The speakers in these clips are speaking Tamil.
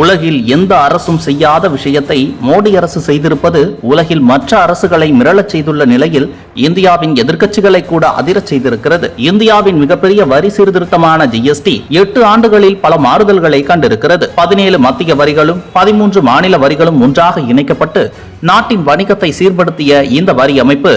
உலகில் எந்த அரசும் செய்யாத விஷயத்தை மோடி அரசு செய்திருப்பது உலகில் மற்ற அரசுகளை மிரளச் செய்துள்ள நிலையில் இந்தியாவின் எதிர்க்கட்சிகளை கூட அதிரச் செய்திருக்கிறது. இந்தியாவின் மிகப்பெரிய வரி சீர்திருத்தமான ஜிஎஸ்டி எட்டு ஆண்டுகளில் பல மாறுதல்களை கண்டிருக்கிறது. பதினேழு மத்திய வரிகளும் பதிமூன்று மாநில வரிகளும் ஒன்றாக இணைக்கப்பட்டு நாட்டின் வணிகத்தை சீர்படுத்திய இந்த வரி அமைப்பு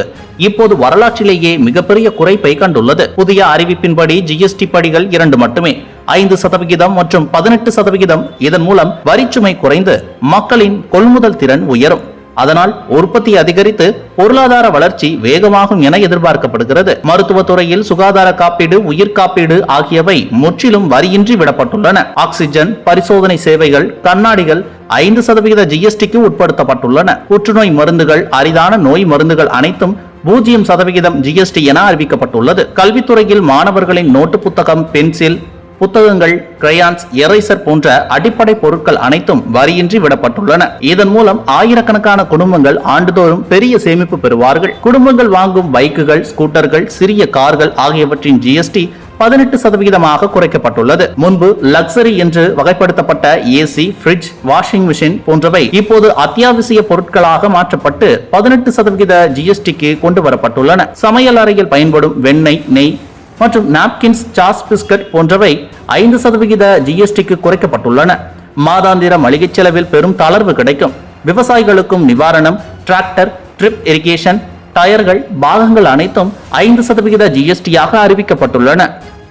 இப்போது வரலாற்றிலேயே மிகப்பெரிய குறைப்பை கண்டுள்ளது. புதிய அறிவிப்பின்படி ஜிஎஸ்டி படிகள் இரண்டு மட்டுமே. ஐந்து சதவிகிதம் மற்றும் பதினெட்டு சதவிகிதம் இதன் மூலம் வரிச்சுமை குறைந்து மக்களின் கொள்முதல் திறன் உயரும். அதனால் உற்பத்தி அதிகரித்து பொருளாதார வளர்ச்சி வேகமாகும் என எதிர்பார்க்கப்படுகிறது. மருத்துவத்துறையில் சுகாதார காப்பீடு உயிர் காப்பீடு ஆகியவை முற்றிலும் வரியின்றி விடப்பட்டுள்ளன. ஆக்சிஜன் பரிசோதனை சேவைகள் கண்ணாடிகள் ஐந்து சதவிகித ஜிஎஸ்டிக்கு உட்படுத்தப்பட்டுள்ளன. புற்றுநோய் மருந்துகள் அரிதான நோய் மருந்துகள் அனைத்தும் பூஜ்ஜியம் சதவிகிதம் ஜிஎஸ்டி என அறிவிக்கப்பட்டுள்ளது. கல்வித்துறையில் மாணவர்களின் நோட்டு புத்தகம் பென்சில் புத்தகங்கள் கிரையான்ஸ் எரேசர் போன்ற அடிப்படை பொருட்கள் அனைத்தும் வரியின்றி விடப்பட்டுள்ளன. இதன் மூலம் ஆயிரக்கணக்கான குடும்பங்கள் ஆண்டுதோறும் பெரிய சேமிப்பு பெறுவார்கள். குடும்பங்கள் வாங்கும் பைக்குகள் ஸ்கூட்டர்கள் சிறிய கார்கள் ஆகியவற்றின் ஜிஎஸ்டி பதினெட்டு சதவிகிதமாக குறைக்கப்பட்டுள்ளது. முன்பு லக்ஸரி என்று வகைப்படுத்தப்பட்ட ஏசி ஃப்ரிட்ஜ் வாஷிங் மிஷின் போன்றவை இப்போது அத்தியாவசிய பொருட்களாக மாற்றப்பட்டு பதினெட்டு சதவிகித ஜிஎஸ்டிக்கு கொண்டு வரப்பட்டுள்ளன. சமையல் அறையில் பயன்படும் வெண்ணெய் நெய் மற்றும் நாப்கின்ஸ் சாஸ் பிஸ்கட் போன்றவை ஐந்து சதவிகித ஜிஎஸ்டிக்கு குறைக்கப்பட்டுள்ளன. மாதாந்திர மளிகைச் செலவில் பெரும் தளர்வு கிடைக்கும். விவசாயிகளுக்கும் நிவாரணம் டிராக்டர் ட்ரிப் இரிகேஷன் டயர்கள் பாகங்கள் அனைத்தும் ஐந்து சதவிகித ஜிஎஸ்டியாக அறிவிக்கப்பட்டுள்ளன.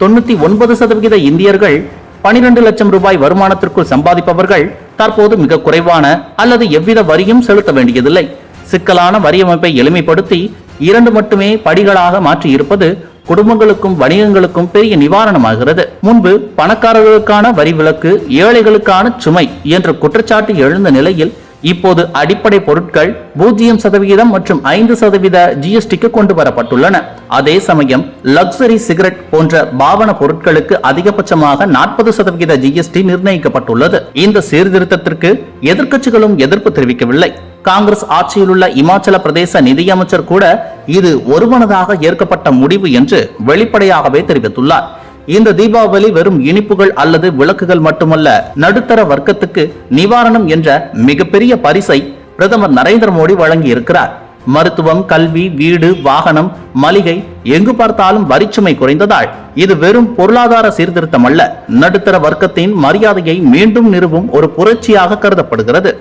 தொண்ணூத்தி ஒன்பது சதவிகித இந்தியர்கள் பனிரெண்டு லட்சம் ரூபாய் வருமானத்திற்குள் சம்பாதிப்பவர்கள் தற்போது மிக குறைவான அல்லது எவ்வித வரியும் செலுத்த வேண்டியதில்லை. சிக்கலான வரி அமைப்பை எளிமைப்படுத்தி இரண்டு மட்டுமே படிகளாக மாற்றி இருப்பது குடும்பங்களுக்கும் வணிகங்களுக்கும் பெரிய நிவாரணமாகிறது. முன்பு பணக்காரர்களுக்கான வரி விலக்கு ஏழைகளுக்கான சுமை என்ற குற்றச்சாட்டு எழுந்த நிலையில் இப்போது அடிப்படை பொருட்கள் பூஜ்ஜியம் சதவிகிதம் மற்றும் ஐந்து சதவீத ஜிஎஸ்டிக்கு கொண்டு வரப்பட்டுள்ளன. அதே சமயம் லக்ஸரி சிகரெட் போன்ற பாவன பொருட்களுக்கு அதிகபட்சமாக நாற்பது சதவிகித ஜிஎஸ்டி நிர்ணயிக்கப்பட்டுள்ளது. இந்த சீர்திருத்தத்திற்கு எதிர்க்கட்சிகளும் எதிர்ப்பு தெரிவிக்கவில்லை. காங்கிரஸ் ஆட்சியில் உள்ள இமாச்சல பிரதேச நிதியமைச்சர் கூட இது ஒருமனதாக ஏற்கப்பட்ட முடிவு என்று வெளிப்படையாகவே தெரிவித்துள்ளார். இந்த தீபாவளி வெறும் இனிப்புகள் அல்லது விளக்குகள் மட்டுமல்ல நடுத்தர வர்க்கத்துக்கு நிவாரணம் என்ற மிகப்பெரிய பரிசை பிரதமர் நரேந்திர மோடி வழங்கி இருக்கிறார் மருத்துவம் கல்வி வீடு வாகனம் மளிகை எங்கு பார்த்தாலும் வரிச்சுமை குறைந்ததால் இது வெறும் பொருளாதார சீர்திருத்தம் அல்ல நடுத்தர வர்க்கத்தின் மரியாதையை மீண்டும் நிறுவும் ஒரு புரட்சியாக கருதப்படுகிறது.